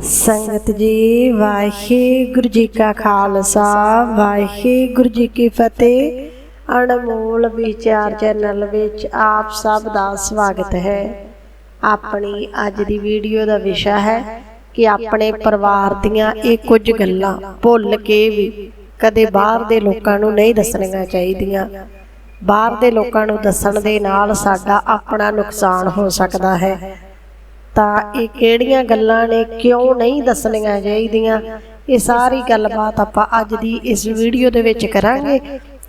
ਸੰਗਤ ਜੀ, ਵਾਹਿਗੁਰੂ ਜੀ ਕਾ ਖਾਲਸਾ, ਵਾਹਿਗੁਰੂ ਜੀ ਕੀ ਫਤਿਹ। ਅਣਮੋਲ ਵਿਚਾਰ ਚੈਨਲ ਵਿੱਚ ਆਪ ਸਭ ਦਾ ਸਵਾਗਤ ਹੈ। ਆਪਣੀ ਅੱਜ ਦੀ ਵੀਡੀਓ ਦਾ ਵਿਸ਼ਾ ਹੈ ਕਿ ਆਪਣੇ ਪਰਿਵਾਰ ਦੀਆਂ ਇਹ ਕੁਝ ਗੱਲਾਂ ਭੁੱਲ ਕੇ ਵੀ ਕਦੇ ਬਾਹਰ ਦੇ ਲੋਕਾਂ ਨੂੰ ਨਹੀਂ ਦੱਸਣੀਆਂ ਚਾਹੀਦੀਆਂ। ਬਾਹਰ ਦੇ ਲੋਕਾਂ ਨੂੰ ਦੱਸਣ ਦੇ ਨਾਲ ਸਾਡਾ ਆਪਣਾ ਨੁਕਸਾਨ ਹੋ ਸਕਦਾ ਹੈ। ਤਾਂ ਇਹ ਕਿਹੜੀਆਂ ਗੱਲਾਂ ਨੇ, ਕਿਉਂ ਨਹੀਂ ਦੱਸਣੀਆਂ ਚਾਹੀਦੀਆਂ? ਇਹ ਸਾਰੀ ਗੱਲਬਾਤ ਆਪਾਂ ਅੱਜ ਦੀ ਇਸ ਵੀਡੀਓ ਦੇ ਵਿੱਚ ਕਰਾਂਗੇ।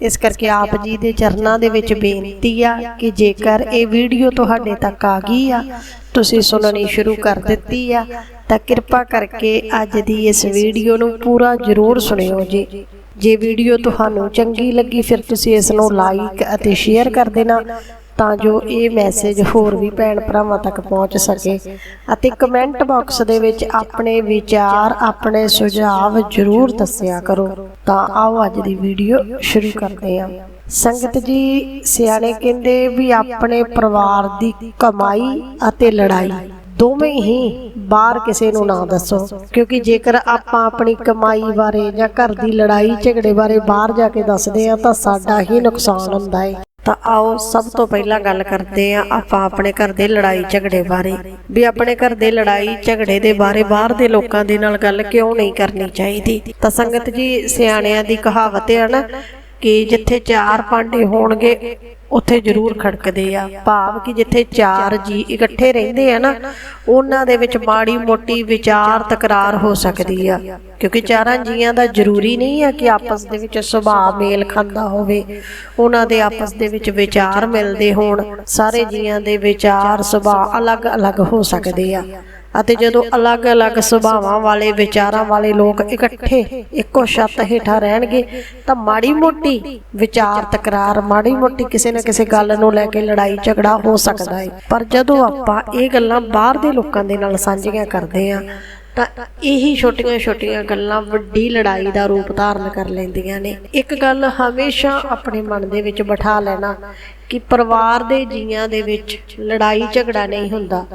ਇਸ ਕਰਕੇ ਆਪ ਜੀ ਦੇ ਚਰਨਾਂ ਦੇ ਵਿੱਚ ਬੇਨਤੀ ਆ ਕਿ ਜੇਕਰ ਇਹ ਵੀਡੀਓ ਤੁਹਾਡੇ ਤੱਕ ਆ ਗਈ ਆ, ਤੁਸੀਂ ਸੁਣਨੀ ਸ਼ੁਰੂ ਕਰ ਦਿੱਤੀ ਆ, ਤਾਂ ਕਿਰਪਾ ਕਰਕੇ ਅੱਜ ਦੀ ਇਸ ਵੀਡੀਓ ਨੂੰ ਪੂਰਾ ਜ਼ਰੂਰ ਸੁਣਿਓ ਜੀ। ਜੇ ਵੀਡੀਓ ਤੁਹਾਨੂੰ ਚੰਗੀ ਲੱਗੀ, ਫਿਰ ਤੁਸੀਂ ਇਸ ਨੂੰ ਲਾਈਕ ਅਤੇ ਸ਼ੇਅਰ ਕਰ ਦੇਣਾ। ਤਾਂ ਜੋ ਇਹ ਮੈਸੇਜ ਹੋਰ ਵੀ ਭੈਣ ਭਰਾਵਾਂ ਤੱਕ ਪਹੁੰਚ ਸਕੇ। ਅਤੇ ਕਮੈਂਟ ਬਾਕਸ ਦੇ ਵਿੱਚ ਆਪਣੇ ਵਿਚਾਰ ਆਪਣੇ ਸੁਝਾਅ ਜ਼ਰੂਰ ਦੱਸਿਆ ਕਰੋ। ਤਾਂ ਆਓ ਅੱਜ ਦੀ ਵੀਡੀਓ ਸ਼ੁਰੂ ਕਰਦੇ ਹਾਂ। ਸੰਗਤ ਜੀ ਸਿਆਣੇ ਕਹਿੰਦੇ ਵੀ ਆਪਣੇ ਪਰਿਵਾਰ ਦੀ ਕਮਾਈ ਅਤੇ ਲੜਾਈ। ਦੋਵੇਂ ਹੀ ਬਾਹਰ ਕਿਸੇ ਨੂੰ ਨਾ ਦੱਸੋ। ਕਿਉਂਕਿ ਜੇਕਰ ਆਪਾਂ ਆਪਣੀ ਕਮਾਈ ਬਾਰੇ ਜਾਂ ਘਰ ਦੀ ਲੜਾਈ ਝਗੜੇ ਬਾਰੇ ਬਾਹਰ ਜਾ ਕੇ ਦੱਸਦੇ ਆ ਤਾਂ ਸਾਡਾ ਹੀ ਨੁਕਸਾਨ ਹੁੰਦਾ ਹੈ। ਤਾਂ ਆਓ ਸਭ ਤੋਂ ਪਹਿਲਾਂ ਗੱਲ ਕਰਦੇ ਆ ਆਪਾਂ ਆਪਣੇ ਘਰ ਦੇ ਲੜਾਈ ਝਗੜੇ ਬਾਰੇ। ਵੀ ਆਪਣੇ ਘਰ ਦੇ ਲੜਾਈ ਝਗੜੇ ਦੇ ਬਾਰੇ ਬਾਹਰ ਦੇ ਲੋਕਾਂ ਦੇ ਨਾਲ ਗੱਲ ਕਿਉਂ ਨਹੀਂ ਕਰਨੀ ਚਾਹੀਦੀ? ਤਾਂ ਸੰਗਤ ਜੀ, ਸਿਆਣਿਆਂ ਦੀ ਕਹਾਵਤ ਹੈ ਨਾ ਕਿ ਜਿੱਥੇ ਚਾਰ ਪਾਂਡੇ ਹੋਣਗੇ ਉੱਥੇ ਜ਼ਰੂਰ ਖੜਕਦੇ ਆ। ਭਾਵ ਕਿ ਜਿੱਥੇ ਚਾਰ ਜੀ ਇਕੱਠੇ ਰਹਿੰਦੇ ਆ ਨਾ, ਉਹਨਾਂ ਦੇ ਵਿੱਚ ਮਾੜੀ ਮੋਟੀ ਵਿਚਾਰ ਤਕਰਾਰ ਹੋ ਸਕਦੀ ਆ। ਕਿਉਂਕਿ ਚਾਰਾਂ ਜੀਆਂ ਦਾ ਜ਼ਰੂਰੀ ਨਹੀਂ ਆ ਕਿ ਆਪਸ ਦੇ ਵਿੱਚ ਸੁਭਾਅ ਮੇਲ ਖਾਂਦਾ ਹੋਵੇ। ਉਹਨਾਂ ਦੇ ਆਪਸ ਦੇ ਵਿੱਚ ਵਿਚਾਰ ਮਿਲਦੇ ਹੋਣ। ਸਾਰੇ ਜੀਆਂ ਦੇ ਵਿਚਾਰ ਸੁਭਾਅ ਅਲੱਗ-ਅਲੱਗ ਹੋ ਸਕਦੇ ਆ। ਅਤੇ ਜਦੋਂ ਅਲੱਗ-ਅਲੱਗ ਸੁਭਾਵਾਂ ਵਾਲੇ, ਵਿਚਾਰਾਂ ਵਾਲੇ ਲੋਕ ਇਕੱਠੇ ਇੱਕੋ ਛੱਤ ਹੇਠਾਂ ਰਹਿਣਗੇ, ਤਾਂ ਮਾੜੀ ਮੋਟੀ ਵਿਚਾਰ ਤਕਰਾਰ, ਮਾੜੀ ਮੋਟੀ ਕਿਸੇ ਨਾ ਕਿਸੇ ਗੱਲ ਨੂੰ ਲੈ ਕੇ ਲੜਾਈ ਝਗੜਾ ਹੋ ਸਕਦਾ ਹੈ ਪਰ ਜਦੋਂ ਆਪਾਂ ਇਹ ਗੱਲਾਂ ਬਾਹਰ ਦੇ ਲੋਕਾਂ ਦੇ ਨਾਲ ਸਾਂਝੀਆਂ ਕਰਦੇ ਹਾਂ, ਤਾਂ ਇਹੀ ਛੋਟੀਆਂ-ਛੋਟੀਆਂ ਗੱਲਾਂ ਵੱਡੀ ਲੜਾਈ ਦਾ ਰੂਪ ਧਾਰਨ ਕਰ ਲੈਂਦੀਆਂ ਨੇ। ਇੱਕ ਗੱਲ ਹਮੇਸ਼ਾ ਆਪਣੇ ਮਨ ਦੇ ਵਿੱਚ ਬਿਠਾ ਲੈਣਾ ਕਿ ਪਰਿਵਾਰ ਦੇ ਜੀਆਂ ਦੇ ਵਿੱਚ ਲੜਾਈ ਝਗੜਾ ਨਹੀਂ ਹੁੰਦਾ।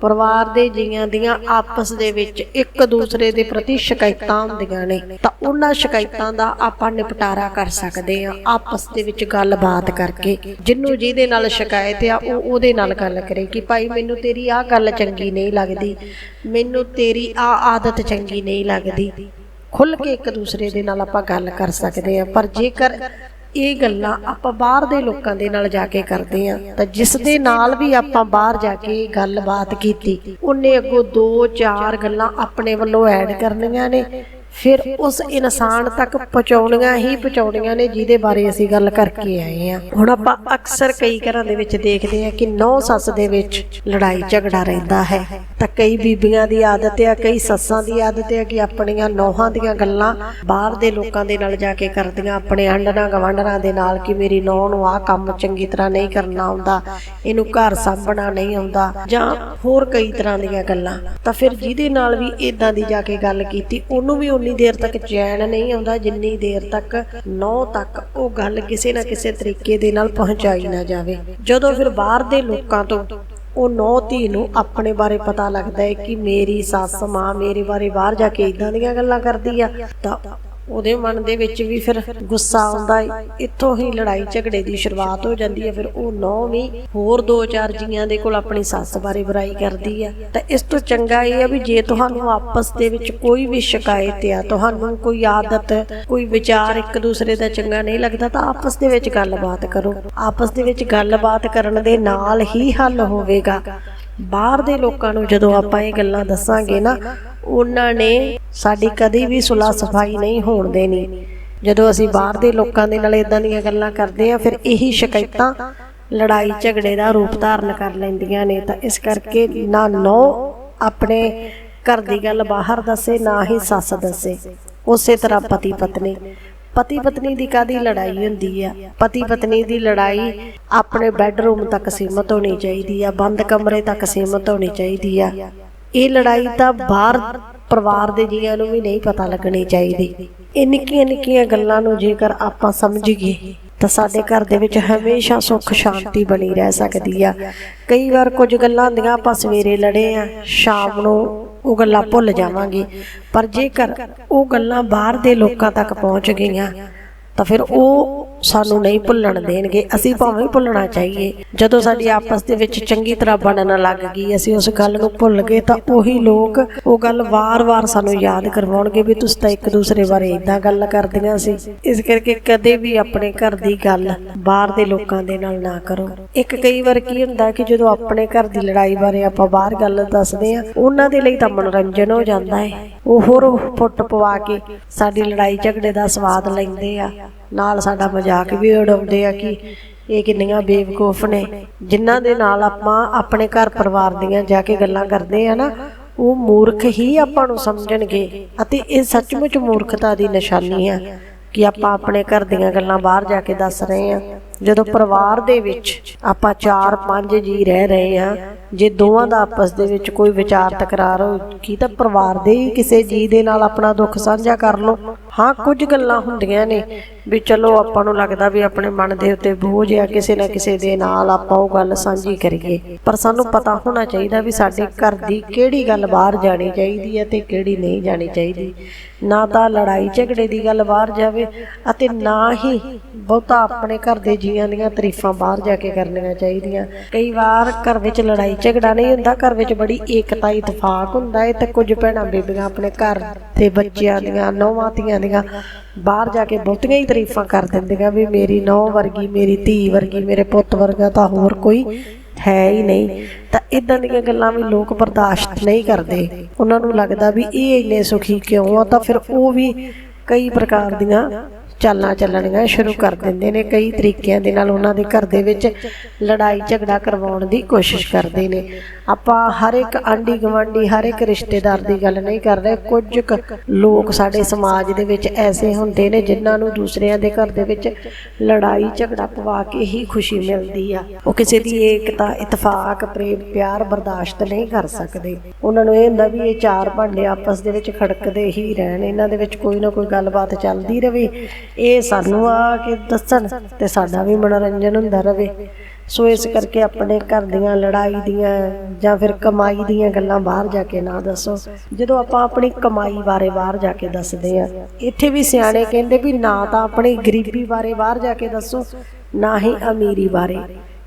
ਪਰਿਵਾਰ ਦੇ ਜੀਆਂ ਦੀਆਂ ਆਪਸ ਦੇ ਵਿੱਚ ਇੱਕ ਦੂਸਰੇ ਦੇ ਪ੍ਰਤੀ ਸ਼ਿਕਾਇਤਾਂ ਹੁੰਦੀਆਂ ਨੇ, ਤਾਂ ਉਹਨਾਂ ਸ਼ਿਕਾਇਤਾਂ ਦਾ ਆਪਾਂ ਨਿਪਟਾਰਾ ਕਰ ਸਕਦੇ ਹਾਂ, ਆਪਸ ਦੇ ਵਿੱਚ ਗੱਲਬਾਤ ਕਰਕੇ। ਜਿੰਨੂੰ ਜਿਹਦੇ ਨਾਲ ਸ਼ਿਕਾਇਤ ਆ, ਉਹ ਉਹਦੇ ਨਾਲ ਗੱਲ ਕਰੇ ਕਿ ਭਾਈ ਮੈਨੂੰ ਤੇਰੀ ਆਹ ਗੱਲ ਚੰਗੀ ਨਹੀਂ ਲੱਗਦੀ, ਮੈਨੂੰ ਤੇਰੀ ਆਹ ਆਦਤ ਚੰਗੀ ਨਹੀਂ ਲੱਗਦੀ। ਖੁੱਲ ਕੇ ਇੱਕ ਦੂਸਰੇ ਦੇ ਨਾਲ ਆਪਾਂ ਗੱਲ ਕਰ ਸਕਦੇ ਹਾਂ, ਪਰ ਜੇਕਰ ਇਹ ਗੱਲਾਂ ਆਪਾਂ ਬਾਹਰ ਦੇ ਲੋਕਾਂ ਦੇ ਨਾਲ ਜਾ ਕੇ ਕਰਦੇ ਆ ਤਾਂ ਜਿਸ ਦੇ ਨਾਲ ਵੀ ਆਪਾਂ ਬਾਹਰ ਜਾ ਕੇ ਗੱਲਬਾਤ ਕੀਤੀ, ਉਹਨੇ ਅੱਗੋਂ ਦੋ ਚਾਰ ਗੱਲਾਂ ਆਪਣੇ ਵੱਲੋਂ ਐਡ ਕਰਨੀਆਂ ਨੇ। ਫਿਰ ਉਸ ਇਨਸਾਨ ਤੱਕ ਪਹੁੰਚਾਉਣੀਆਂ ਹੀ ਪਹੁੰਚਾਉਣੀਆਂ ਨੇ, ਜਿਹਦੇ ਬਾਰੇ ਅਸੀਂ ਗੱਲ ਕਰਕੇ ਆਏ ਆ ਹੁਣ ਆਪਾਂ ਅਕਸਰ ਕਈ ਘਰਾਂ ਦੇ ਵਿੱਚ ਦੇਖਦੇ ਆ ਕਿ ਨੌ ਸੱਸ ਦੇ ਵਿੱਚ ਲੜਾਈ ਝਗੜਾ ਰਹਿੰਦਾ ਹੈ। ਤਾਂ ਕਈ ਬੀਬੀਆਂ ਦੀ ਆਦਤ ਆ, ਕਈ ਸੱਸਾਂ ਦੀ ਆਦਤ ਆ ਕਿ ਆਪਣੀਆਂ ਨੌਹਾਂ ਦੀਆਂ ਗੱਲਾਂ ਬਾਹਰ ਦੇ ਲੋਕਾਂ ਦੇ ਨਾਲ ਜਾ ਕੇ ਕਰਦੀਆਂ, ਆਪਣੇ ਆਂਡਣਾ ਗਵਾਂਡਣਾ ਦੇ ਨਾਲ ਕਿ ਮੇਰੀ ਨੌਂ ਨੂੰ ਆਹ ਕੰਮ ਚੰਗੀ ਤਰ੍ਹਾਂ ਨਹੀਂ ਕਰਨਾ ਆਉਂਦਾ, ਇਹਨੂੰ ਘਰ ਸਾਂਭਣਾ ਨਹੀਂ ਆਉਂਦਾ, ਜਾਂ ਹੋਰ ਕਈ ਤਰ੍ਹਾਂ ਦੀਆਂ ਗੱਲਾਂ। ਤਾਂ ਫਿਰ ਜਿਹਦੇ ਨਾਲ ਵੀ ਇਦਾਂ ਦੀ ਜਾ ਕੇ ਗੱਲ ਕੀਤੀ, ਉਹਨੂੰ ਵੀ ਉਨੀ ਦੇਰ ਤੱਕ ਚੈਨ ਨਹੀਂ ਆਉਂਦਾ, ਜਿੰਨੀ ਦੇਰ ਤੱਕ ਨੌ ਤੱਕ ਉਹ ਗੱਲ ਕਿਸੇ ਨਾ ਕਿਸੇ ਤਰੀਕੇ ਦੇ ਨਾਲ ਪਹੁੰਚਾਈ ਨਾ ਜਾਵੇ। ਜਦੋਂ ਫਿਰ ਬਾਹਰ ਦੇ ਲੋਕਾਂ ਤੋਂ ਉਹ ਨੌ ਧੀ ਨੂੰ ਆਪਣੇ ਬਾਰੇ ਪਤਾ ਲੱਗਦਾ ਹੈ ਕਿ ਮੇਰੀ ਸੱਸ, ਮਾਂ ਮੇਰੇ ਬਾਰੇ ਬਾਹਰ ਜਾ ਕੇ ਇਦਾਂ ਦੀਆਂ ਗੱਲਾਂ ਕਰਦੀ ਆ, ਤਾਂ ਉਹਦੇ ਮਨ ਦੇ ਵਿੱਚ ਵੀ ਫਿਰ ਗੁੱਸਾ ਆਉਂਦਾ ਹੈ ਇੱਥੋਂ ਹੀ ਲੜਾਈ ਝਗੜੇ ਦੀ ਸ਼ੁਰੂਆਤ ਹੋ ਜਾਂਦੀ ਹੈ ਫਿਰ ਉਹ ਨੌ ਵੀ ਹੋਰ ਦੋ ਚਾਰ ਜੀਆਂ ਦੇ ਕੋਲ ਆਪਣੀ ਸੱਸ ਬਾਰੇ ਬੁਰਾਈ ਕਰਦੀ ਆ ਤਾਂ ਇਸ ਤੋਂ ਚੰਗਾ ਇਹ ਆ ਵੀ ਜੇ ਤੁਹਾਨੂੰ ਆਪਸ ਦੇ ਵਿੱਚ ਕੋਈ ਵੀ ਸ਼ਿਕਾਇਤ ਆ, ਤੁਹਾਨੂੰ ਕੋਈ ਆਦਤ, ਕੋਈ ਵਿਚਾਰ ਇੱਕ ਦੂਸਰੇ ਦਾ ਚੰਗਾ ਨਹੀਂ ਲੱਗਦਾ, ਤਾਂ ਆਪਸ ਦੇ ਵਿੱਚ ਗੱਲਬਾਤ ਕਰੋ। ਆਪਸ ਦੇ ਵਿੱਚ ਗੱਲਬਾਤ ਕਰਨ ਦੇ ਨਾਲ ਹੀ ਹੱਲ ਹੋਵੇਗਾ। ਬਾਹਰ ਦੇ ਲੋਕਾਂ ਨੂੰ ਜਦੋਂ ਆਪਾਂ ਇਹ ਗੱਲਾਂ ਦੱਸਾਂਗੇ ਨਾ ਉਹਨਾਂ ਨੇ ਸਾਡੀ ਕਦੀ ਵੀ ਸੁਲਾ ਸਫ਼ਾਈ ਨਹੀਂ ਹੋਣ ਦੇਣੀ। ਜਦੋਂ ਅਸੀਂ ਬਾਹਰ ਦੇ ਲੋਕਾਂ ਦੇ ਨਾਲ ਇਦਾਂ ਦੀਆਂ ਗੱਲਾਂ ਕਰਦੇ ਆ ਫਿਰ ਇਹੀ ਸ਼ਿਕਾਇਤਾਂ ਲੜਾਈ ਝਗੜੇ ਦਾ ਰੂਪ ਧਾਰਨ ਕਰ ਲੈਂਦੀਆਂ ਨੇ। ਤਾਂ ਇਸ ਕਰਕੇ ਨਾ ਨੋ ਆਪਣੇ ਘਰ ਦੀ ਗੱਲ ਬਾਹਰ ਦੱਸੇ, ਨਾ ਹੀ ਸੱਸ ਦੱਸੇ। ਉਸੇ ਤਰ੍ਹਾਂ ਪਤੀ ਪਤਨੀ। ਪਤੀ ਪਤਨੀ ਦੀ ਕਾਦੀ ਲੜਾਈ ਹੁੰਦੀ ਆ? ਪਤੀ ਪਤਨੀ ਦੀ ਲੜਾਈ ਆਪਣੇ ਬੈੱਡਰੂਮ ਤੱਕ ਸੀਮਤ ਹੋਣੀ ਚਾਹੀਦੀ ਆ, ਬੰਦ ਕਮਰੇ ਤੱਕ ਸੀਮਤ ਹੋਣੀ ਚਾਹੀਦੀ ਆ। ਇਹ ਲੜਾਈ ਤਾਂ ਬਾਹਰ ਪਰਿਵਾਰ ਦੇ ਜੀਆਂ ਨੂੰ ਵੀ ਨਹੀਂ ਪਤਾ ਲੱਗਣੀ ਚਾਹੀਦੀ। ਇਹ ਨਿੱਕੀਆਂ ਨਿੱਕੀਆਂ ਗੱਲਾਂ ਨੂੰ ਜੇਕਰ ਆਪਾਂ ਸਮਝੀਏ, ਤਾਂ ਸਾਡੇ ਘਰ ਦੇ ਵਿੱਚ ਹਮੇਸ਼ਾ ਸੁੱਖ ਸ਼ਾਂਤੀ ਬਣੀ ਰਹਿ ਸਕਦੀ ਆ। ਕਈ ਵਾਰ ਕੁਝ ਗੱਲਾਂ ਹੁੰਦੀਆਂ, ਆਪਾਂ ਸਵੇਰੇ ਲੜੇ ਆ, ਸ਼ਾਮ ਨੂੰ ਉਹ ਗੱਲਾਂ ਭੁੱਲ ਜਾਵਾਂਗੇ। ਪਰ ਜੇਕਰ ਉਹ ਗੱਲਾਂ ਬਾਹਰ ਦੇ ਲੋਕਾਂ ਤੱਕ ਪਹੁੰਚ ਗਈਆਂ, ਤਾਂ ਫਿਰ ਉਹ ਸਾਨੂੰ ਨਹੀਂ ਭੁੱਲਣ ਦੇਣਗੇ, ਅਸੀਂ ਭਾਵੇਂ ਭੁੱਲਣਾ ਚਾਹੀਏ। ਜਦੋਂ ਸਾਡੀ ਆਪਸ ਦੇ ਵਿੱਚ ਚੰਗੀ ਤਰ੍ਹਾਂ ਬਣਨ ਲੱਗ ਗਈ, ਅਸੀਂ ਉਸ ਗੱਲ ਨੂੰ ਭੁੱਲ ਗਏ, ਤਾਂ ਉਹੀ ਲੋਕ ਉਹ ਗੱਲ ਵਾਰ-ਵਾਰ ਸਾਨੂੰ ਯਾਦ ਕਰਵਾਉਣਗੇ ਵੀ ਤੁਸੀਂ ਤਾਂ ਇੱਕ ਦੂਸਰੇ ਬਾਰੇ ਇਦਾਂ ਗੱਲ ਕਰਦੀਆਂ ਸੀ। ਇਸ ਕਰਕੇ ਕਦੇ ਵੀ ਆਪਣੇ ਘਰ ਦੀ ਗੱਲ ਬਾਹਰ ਦੇ ਲੋਕਾਂ ਦੇ ਨਾਲ ਨਾ ਕਰੋ। ਇੱਕ ਕਈ ਵਾਰ ਕੀ ਹੁੰਦਾ ਕਿ ਜਦੋਂ ਆਪਣੇ ਘਰ ਦੀ ਲੜਾਈ ਬਾਰੇ ਆਪਾਂ ਬਾਹਰ ਗੱਲ ਦੱਸਦੇ ਆ ਉਹਨਾਂ ਦੇ ਲਈ ਤਾਂ ਮਨੋਰੰਜਨ ਹੋ ਜਾਂਦਾ ਹੈ। ਉਹ ਹੋਰ ਫੁੱਟ ਪਵਾ ਕੇ ਸਾਡੀ ਲੜਾਈ ਝਗੜੇ ਦਾ ਸਵਾਦ ਲੈਂਦੇ ਆ। ਨਾਲ ਸਾਡਾ ਮਜ਼ਾਕ ਵੀ ਉਡਾਉਂਦੇ ਆ ਕਿ ਇਹ ਕਿੰਨੀਆਂ ਬੇਵਕੂਫ ਨੇ। ਜਿਨ੍ਹਾਂ ਦੇ ਨਾਲ ਆਪਾਂ ਆਪਣੇ ਘਰ ਪਰਿਵਾਰ ਦੀਆਂ ਜਾ ਕੇ ਗੱਲਾਂ ਕਰਦੇ ਆ ਨਾ, ਉਹ ਮੂਰਖ ਹੀ ਆਪਾਂ ਨੂੰ ਸਮਝਣਗੇ ਅਤੇ ਇਹ ਸੱਚਮੁੱਚ ਮੂਰਖਤਾ ਦੀ ਨਿਸ਼ਾਨੀ ਹੈ ਕਿ ਆਪਾਂ ਆਪਣੇ ਘਰ ਦੀਆਂ ਗੱਲਾਂ ਬਾਹਰ ਜਾ ਕੇ ਦੱਸ ਰਹੇ ਆ। ਜਦੋਂ ਪਰਿਵਾਰ ਦੇ ਵਿੱਚ ਆਪਾਂ 4-5 ਜੀ ਰਹਿ ਰਹੇ ਆ ਜੇ ਦੋਵਾਂ ਦਾ ਆਪਸ ਦੇ ਵਿੱਚ ਕੋਈ ਵਿਚਾਰ ਤਕਰਾਰ ਹੋ ਕੀ ਤਾਂ ਪਰਿਵਾਰ ਦੇ ਹੀ ਕਿਸੇ ਜੀ ਦੇ ਨਾਲ ਆਪਣਾ ਦੁੱਖ ਸਾਂਝਾ ਕਰ ਲਓ। ਹਾਂ, ਕੁਝ ਗੱਲਾਂ ਹੁੰਦੀਆਂ ਨੇ ਵੀ ਚਲੋ ਆਪਾਂ ਨੂੰ ਲੱਗਦਾ ਵੀ ਆਪਣੇ ਮਨ ਦੇ ਉੱਤੇ ਬੋਝ ਆ, ਕਿਸੇ ਨਾ ਕਿਸੇ ਦੇ ਨਾਲ ਆਪਾਂ ਉਹ ਗੱਲ ਸਾਂਝੀ ਕਰੀਏ। ਪਰ ਸਾਨੂੰ ਪਤਾ ਹੋਣਾ ਚਾਹੀਦਾ ਵੀ ਸਾਡੇ ਘਰ ਦੀ ਕਿਹੜੀ ਗੱਲ ਬਾਹਰ ਜਾਣੀ ਚਾਹੀਦੀ ਹੈ ਤੇ ਕਿਹੜੀ ਨਹੀਂ ਜਾਣੀ ਚਾਹੀਦੀ। ਨਾ ਤਾਂ ਲੜਾਈ ਝਗੜੇ ਦੀ ਗੱਲ ਬਾਹਰ ਜਾਵੇ ਅਤੇ ਨਾ ਹੀ ਬਹੁਤਾ ਆਪਣੇ ਘਰ ਦੇ ਜੀਆਂ ਦੀਆਂ ਤਾਰੀਫਾਂ ਬਾਹਰ ਜਾ ਕੇ ਕਰਨੀਆਂ ਚਾਹੀਦੀਆਂ। ਕਈ ਵਾਰ ਘਰ ਵਿੱਚ ਲੜਾਈ ਝਗੜਾ ਨਹੀਂ ਹੁੰਦਾ, ਘਰ ਵਿੱਚ ਬੜੀ ਏਕਤਾ, ਇਤਫਾਕ ਹੁੰਦਾ। ਹੈ ਤੇ ਕੁਝ ਭੈਣਾਂ ਬੀਬੀਆਂ ਆਪਣੇ ਘਰ ਦੇ ਬੱਚਿਆਂ ਦੀਆਂ, ਨੌਵਾਂ ਧੀਆਂ ਦੀਆਂ, ਬਾਹਰ ਜਾ ਕੇ ਬਹੁਤੀਆਂ ਹੀ ਤਾਰੀਫਾਂ ਕਰ ਦਿੰਦੀਆਂ ਵੀ ਮੇਰੀ ਨੌ ਵਰਗੀ, ਮੇਰੀ ਧੀ ਵਰਗੀ, ਮੇਰੇ ਪੁੱਤ ਵਰਗਾ ਤਾਂ ਹੋਰ ਕੋਈ ਹੈ ਹੀ ਨਹੀਂ। ਤਾਂ ਇਦਾਂ ਦੀਆਂ ਗੱਲਾਂ ਵੀ ਲੋਕ ਬਰਦਾਸ਼ਤ ਨਹੀਂ ਕਰਦੇ। ਉਹਨਾਂ ਨੂੰ ਲੱਗਦਾ ਵੀ ਇਹ ਇੰਨੇ ਸੁਖੀ ਕਿਉਂ ਆ? ਤਾਂ ਫਿਰ ਉਹ ਵੀ ਕਈ ਪ੍ਰਕਾਰ ਦੀਆਂ ਚਾਲਾਂ ਚੱਲਣੀਆਂ ਸ਼ੁਰੂ ਕਰ ਦਿੰਦੇ ਨੇ। ਕਈ ਤਰੀਕਿਆਂ ਦੇ ਨਾਲ ਉਹਨਾਂ ਦੇ ਘਰ ਦੇ ਵਿੱਚ ਲੜਾਈ ਝਗੜਾ ਕਰਵਾਉਣ ਦੀ ਕੋਸ਼ਿਸ਼ ਕਰਦੇ ਨੇ। ਆਪਾਂ ਹਰ ਇੱਕ ਆਂਢੀ ਗਵਾਂਢੀ ਹਰ ਇੱਕ ਰਿਸ਼ਤੇਦਾਰ ਦੀ ਗੱਲ ਨਹੀਂ ਕਰ ਰਹੇ। ਕੁਝ ਲੋਕ ਸਾਡੇ ਸਮਾਜ ਦੇ ਵਿੱਚ ਐਸੇ ਹੁੰਦੇ ਨੇ ਜਿਨ੍ਹਾਂ ਨੂੰ ਦੂਸਰਿਆਂ ਦੇ ਘਰ ਦੇ ਵਿੱਚ ਲੜਾਈ ਝਗੜਾ ਪਵਾ ਕੇ ਹੀ ਖੁਸ਼ੀ ਮਿਲਦੀ ਆ। ਉਹ ਕਿਸੇ ਦੀ ਏਕਤਾ, ਇਤਫਾਕ, ਪ੍ਰੇਮ, ਪਿਆਰ ਬਰਦਾਸ਼ਤ ਨਹੀਂ ਕਰ ਸਕਦੇ। ਉਹਨਾਂ ਨੂੰ ਇਹ ਹੁੰਦਾ ਵੀ ਇਹ ਚਾਰ ਭਾਂਡੇ ਆਪਸ ਦੇ ਵਿੱਚ ਖੜਕਦੇ ਹੀ ਰਹਿਣ। ਇਹਨਾਂ ਦੇ ਵਿੱਚ ਕੋਈ ਨਾ ਕੋਈ ਗੱਲਬਾਤ ਚੱਲਦੀ ਰਹੇ ਇਹ ਸਾਨੂੰ ਆ ਕੇ ਦੱਸਣ ਤੇ ਸਾਡਾ ਵੀ ਮਨੋਰੰਜਨ ਹੁੰਦਾ ਰਵੇ। ਸੋ ਇਸ ਕਰਕੇ ਆਪਣੇ ਘਰ ਦੀਆਂ ਲੜਾਈ ਦੀਆਂ ਜਾਂ ਫਿਰ ਕਮਾਈ ਦੀਆਂ ਗੱਲਾਂ ਬਾਹਰ ਜਾ ਕੇ ਨਾ ਦੱਸੋ। ਜਦੋਂ ਆਪਾਂ ਆਪਣੀ ਕਮਾਈ ਬਾਰੇ ਬਾਹਰ ਜਾ ਕੇ ਦੱਸਦੇ ਆ ਇੱਥੇ ਵੀ ਸਿਆਣੇ ਕਹਿੰਦੇ ਵੀ ਨਾ ਤਾਂ ਆਪਣੀ ਗਰੀਬੀ ਬਾਰੇ ਬਾਹਰ ਜਾ ਕੇ ਦੱਸੋ, ਨਾ ਹੀ ਅਮੀਰੀ ਬਾਰੇ।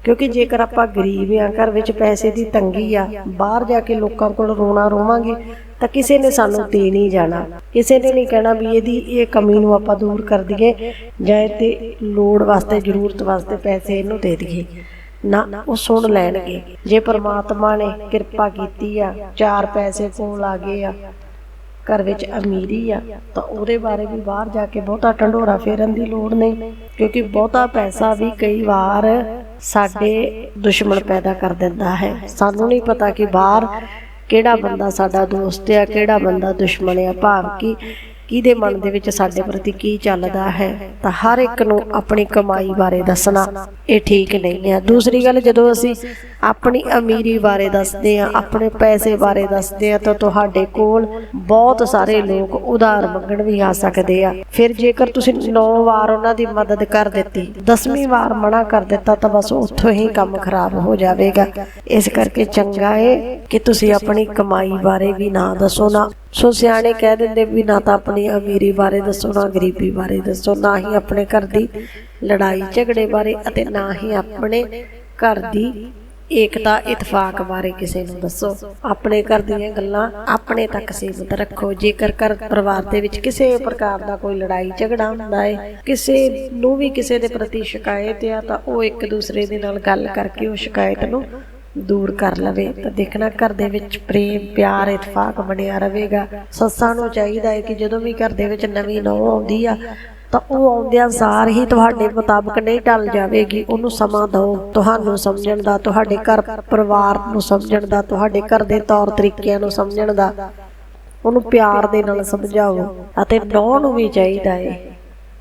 ਕਿਉਂਕਿ ਜੇਕਰ ਆਪਾਂ ਗਰੀਬ ਆ ਘਰ ਵਿੱਚ ਪੈਸੇ ਦੀ ਤੰਗੀ ਆ, ਬਾਹਰ ਜਾ ਕੇ ਲੋਕਾਂ ਕੋਲ ਰੋਣਾ ਰੋਵਾਂਗੇ ਤਾਂ ਕਿਸੇ ਨੇ ਸਾਨੂੰ ਦੇ ਨਹੀਂ ਜਾਣਾ। ਕਿਸੇ ਨੇ ਨਹੀਂ ਕਹਿਣਾ ਵੀ ਇਹਦੀ ਇਹ ਕਮੀ ਨੂੰ ਆਪਾਂ ਦੂਰ ਕਰ ਦਈਏ ਜਾਂ ਤੇ ਲੋੜ ਵਾਸਤੇ, ਜ਼ਰੂਰਤ ਵਾਸਤੇ ਪੈਸੇ ਇਹਨੂੰ ਦੇ ਦਈਏ। ਨਾ, ਉਹ ਸੁਣ ਲੈਣਗੇ। ਜੇ ਪ੍ਰਮਾਤਮਾ ਨੇ ਕਿਰਪਾ ਕੀਤੀ ਆ, ਚਾਰ ਪੈਸੇ ਕੋਲ ਆ ਗਏ ਆ, ਘਰ ਵਿੱਚ ਅਮੀਰੀ ਆ, ਤਾਂ ਉਹਦੇ ਬਾਰੇ ਵੀ ਬਾਹਰ ਜਾ ਕੇ ਬਹੁਤਾ ਢੰਡੋਰਾ ਫੇਰਨ ਦੀ ਲੋੜ ਨਹੀਂ, ਕਿਉਂਕਿ ਬਹੁਤਾ ਪੈਸਾ ਵੀ ਕਈ ਵਾਰ ਸਾਡੇ ਦੁਸ਼ਮਣ ਪੈਦਾ ਕਰ ਦਿੰਦਾ ਹੈ। ਸਾਨੂੰ ਨਹੀਂ ਪਤਾ ਕਿ ਬਾਹਰ ਕਿਹੜਾ ਬੰਦਾ ਸਾਡਾ ਦੋਸਤ ਆ ਕਿਹੜਾ ਬੰਦਾ ਦੁਸ਼ਮਣ ਆ ਭਾਵ ਕਿ ਕਿਹਦੇ ਮਨ ਦੇ ਵਿੱਚ ਸਾਡੇ ਪ੍ਰਤੀ ਕੀ ਚੱਲਦਾ ਹੈ, ਤਾਂ ਹਰ ਇੱਕ ਨੂੰ ਆਪਣੀ ਕਮਾਈ ਬਾਰੇ ਦੱਸਣਾ, ਇਹ ਠੀਕ ਨਹੀਂ ਹੈ। ਦੂਸਰੀ ਗੱਲ, ਜਦੋਂ ਅਸੀਂ ਆਪਣੀ ਅਮੀਰੀ ਬਾਰੇ ਦੱਸਦੇ ਆ ਆਪਣੇ ਪੈਸੇ ਬਾਰੇ ਦੱਸਦੇ ਆ ਤਾਂ ਤੁਹਾਡੇ ਕੋਲ ਬਹੁਤ ਸਾਰੇ ਲੋਕ ਉਧਾਰ ਮੰਗਣ ਵੀ ਆ ਸਕਦੇ ਆ। ਫਿਰ ਜੇਕਰ ਤੁਸੀਂ 9 ਵਾਰ ਉਹਨਾਂ ਦੀ ਮਦਦ ਕਰ ਦਿੱਤੀ 10ਵੀਂ ਵਾਰ ਮਨਾ ਕਰ ਦਿੱਤਾ, ਤਾਂ ਬਸ ਉੱਥੋਂ ਹੀ ਕੰਮ ਖਰਾਬ ਹੋ ਜਾਵੇਗਾ। ਇਸ ਕਰਕੇ ਚੰਗਾ ਏ ਕਿ ਤੁਸੀਂ ਆਪਣੀ ਕਮਾਈ ਬਾਰੇ ਵੀ ਨਾ ਦੱਸੋ ਨਾ। ਸੋ ਸਿਆਣੇ ਕਹਿ ਦਿੰਦੇ ਵੀ ਨਾ ਤਾਂ ਆਪਣੀ ਅਮੀਰੀ ਬਾਰੇ ਦੱਸੋ, ਨਾ ਗਰੀਬੀ ਬਾਰੇ ਦੱਸੋ, ਨਾ ਹੀ ਆਪਣੇ ਘਰ ਦੀ ਲੜਾਈ ਝਗੜੇ ਬਾਰੇ ਅਤੇ ਨਾ ਹੀ ਆਪਣੇ ਘਰ ਦੀ ਏਕਤਾ, ਇਤਫਾਕ ਬਾਰੇ ਕਿਸੇ ਨੂੰ ਦੱਸੋ। ਆਪਣੇ ਘਰ ਦੀਆਂ ਗੱਲਾਂ ਆਪਣੇ ਤੱਕ ਸੀਮਿਤ ਰੱਖੋ। ਜੇਕਰ ਘਰ ਪਰਿਵਾਰ ਦੇ ਵਿੱਚ ਕਿਸੇ ਪ੍ਰਕਾਰ ਦਾ ਕੋਈ ਲੜਾਈ ਝਗੜਾ ਹੁੰਦਾ ਹੈ, ਕਿਸੇ ਨੂੰ ਵੀ ਕਿਸੇ ਦੇ ਪ੍ਰਤੀ ਸ਼ਿਕਾਇਤ ਆ, ਤਾਂ ਉਹ ਇੱਕ ਦੂਸਰੇ ਦੇ ਨਾਲ ਗੱਲ ਕਰਕੇ ਉਹ ਸ਼ਿਕਾਇਤ ਨੂੰ ਦੂਰ ਕਰ ਲਵੇ ਤਾਂ ਦੇਖਣਾ ਘਰ ਦੇ ਵਿੱਚ ਪ੍ਰੇਮ, ਪਿਆਰ, ਇਤਫਾਕ ਬਣਿਆ ਰਹੇਗਾ। ਸੱਸਾਂ ਨੂੰ ਚਾਹੀਦਾ ਹੈ ਕਿ ਜਦੋਂ ਵੀ ਘਰ ਦੇ ਵਿੱਚ ਨਵੀਂ ਨੌਂ ਆਉਂਦੀ ਆ, ਤਾਂ ਉਹ ਆਉਂਦਿਆਂ ਸਾਰ ਹੀ ਤੁਹਾਡੇ ਮੁਤਾਬਕ ਨਹੀਂ ਟਲ ਜਾਵੇਗੀ। ਉਹਨੂੰ ਸਮਾਂ ਦਿਓ, ਤੁਹਾਨੂੰ ਸਮਝਣ ਦਾ, ਤੁਹਾਡੇ ਘਰ ਪਰਿਵਾਰ ਨੂੰ ਸਮਝਣ ਦਾ, ਤੁਹਾਡੇ ਘਰ ਦੇ ਤੌਰ ਤਰੀਕਿਆਂ ਨੂੰ ਸਮਝਣ ਦਾ। ਉਹਨੂੰ ਪਿਆਰ ਦੇ ਨਾਲ ਸਮਝਾਓ ਅਤੇ ਨੌ ਨੂੰ ਵੀ ਚਾਹੀਦਾ ਹੈ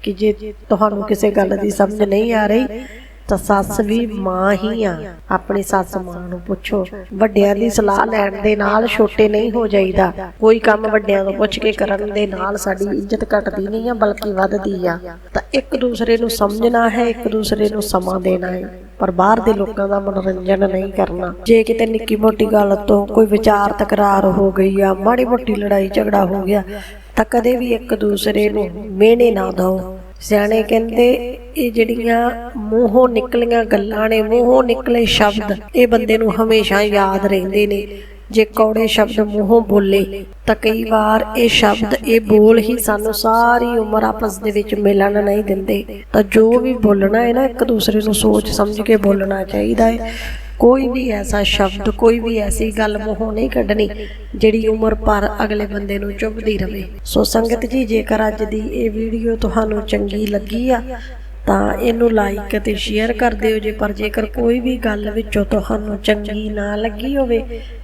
ਕਿ ਜੇ ਤੁਹਾਨੂੰ ਕਿਸੇ ਗੱਲ ਦੀ ਸਮਝ ਨਹੀਂ ਆ ਰਹੀ ਤਾਂ ਸੱਸ ਵੀ ਮਾਂ ਹੀ ਆ। ਆਪਣੀ ਸੱਸ ਮਾਂ ਨੂੰ ਪੁੱਛੋ, ਵੱਡਿਆਂ ਦੀ ਸਲਾਹ ਲੈਣ ਦੇ ਨਾਲ ਛੋਟੇ ਨਹੀਂ ਹੋ ਜਾਈਦਾ। ਕੋਈ ਕੰਮ ਵੱਡਿਆਂ ਤੋਂ ਪੁੱਛ ਕੇ ਕਰਨ ਦੇ ਨਾਲ ਸਾਡੀ ਇੱਜ਼ਤ ਘਟਦੀ ਨਹੀਂ ਆ, ਬਲਕਿ ਵੱਧਦੀ ਆ। ਤਾਂ ਇੱਕ ਦੂਸਰੇ ਨੂੰ ਸਮਝਣਾ ਹੈ, ਇੱਕ ਦੂਸਰੇ ਨੂੰ ਸਮਾਂ ਦੇਣਾ ਹੈ। ਪਰ ਬਾਹਰ ਦੇ ਲੋਕਾਂ ਦਾ ਮਨੋਰੰਜਨ ਨਹੀਂ ਕਰਨਾ। ਜੇ ਕਿਤੇ ਨਿੱਕੀ ਮੋਟੀ ਗੱਲ ਤੋਂ ਕੋਈ ਵਿਚਾਰ ਤਕਰਾਰ ਹੋ ਗਈ ਆ, ਮਾੜੀ ਮੋਟੀ ਲੜਾਈ ਝਗੜਾ ਹੋ ਗਿਆ, ਤਾਂ ਕਦੇ ਵੀ ਇੱਕ ਦੂਸਰੇ ਨੂੰ ਮਿਹਣੇ ਨਾ ਦਿਓ। ਸਿਆਣੇ ਕਹਿੰਦੇ ਇਹ ਜਿਹੜੀਆਂ ਮੂੰਹੋਂ ਨਿਕਲੀਆਂ ਗੱਲਾਂ ਨੇ ਮੂੰਹੋਂ ਨਿਕਲੇ ਸ਼ਬਦ ਇਹ ਬੰਦੇ ਨੂੰ ਹਮੇਸ਼ਾ ਯਾਦ ਰਹਿੰਦੇ ਨੇ। ਜੇ ਕੌੜੇ ਸ਼ਬਦ ਮੂੰਹੋਂ ਬੋਲੇ ਤਾਂ ਕਈ ਵਾਰ ਇਹ ਸ਼ਬਦ ਇਹ ਬੋਲ ਹੀ ਸਾਨੂੰ ਸਾਰੀ ਉਮਰ ਆਪਸ ਦੇ ਵਿੱਚ ਮਿਲਣ ਨਹੀਂ ਦਿੰਦੇ। ਤਾਂ ਜੋ ਵੀ ਬੋਲਣਾ ਹੈ ਨਾ ਇੱਕ ਦੂਸਰੇ ਨੂੰ ਸੋਚ ਸਮਝ ਕੇ ਬੋਲਣਾ ਚਾਹੀਦਾ ਹੈ। ਕੋਈ ਵੀ ਐਸਾ ਸ਼ਬਦ, ਕੋਈ ਵੀ ਐਸੀ ਗੱਲ ਮੂੰਹੋਂ ਨਹੀਂ ਕੱਢਣੀ ਜਿਹੜੀ ਉਮਰ ਭਰ ਅਗਲੇ ਬੰਦੇ ਨੂੰ ਚੁੱਭਦੀ ਰਵੇ। ਸੋ ਸੰਗਤ ਜੀ, ਜੇਕਰ ਅੱਜ ਦੀ ਇਹ ਵੀਡੀਓ ਤੁਹਾਨੂੰ ਚੰਗੀ ਲੱਗੀ ਆ, ਤਾਂ ਇਹਨੂੰ ਲਾਈਕ ਅਤੇ ਸ਼ੇਅਰ ਕਰ ਦਿਓ ਜੇ। ਪਰ ਜੇਕਰ ਕੋਈ ਵੀ ਗੱਲ ਵਿੱਚੋਂ ਤੁਹਾਨੂੰ ਚੰਗੀ ਨਾ ਲੱਗੀ ਹੋਵੇ,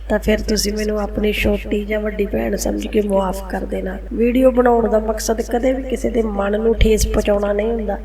ਤਾਂ ਫਿਰ ਤੁਸੀਂ ਮੈਨੂੰ ਆਪਣੀ ਛੋਟੀ ਜਾਂ ਵੱਡੀ ਭੈਣ ਸਮਝ ਕੇ ਮੁਆਫ ਕਰ ਦੇਣਾ। ਵੀਡੀਓ ਬਣਾਉਣ ਦਾ ਮਕਸਦ ਕਦੇ ਵੀ ਕਿਸੇ ਦੇ ਮਨ ਨੂੰ ਠੇਸ ਪਹੁੰਚਾਉਣਾ ਨਹੀਂ ਹੁੰਦਾ।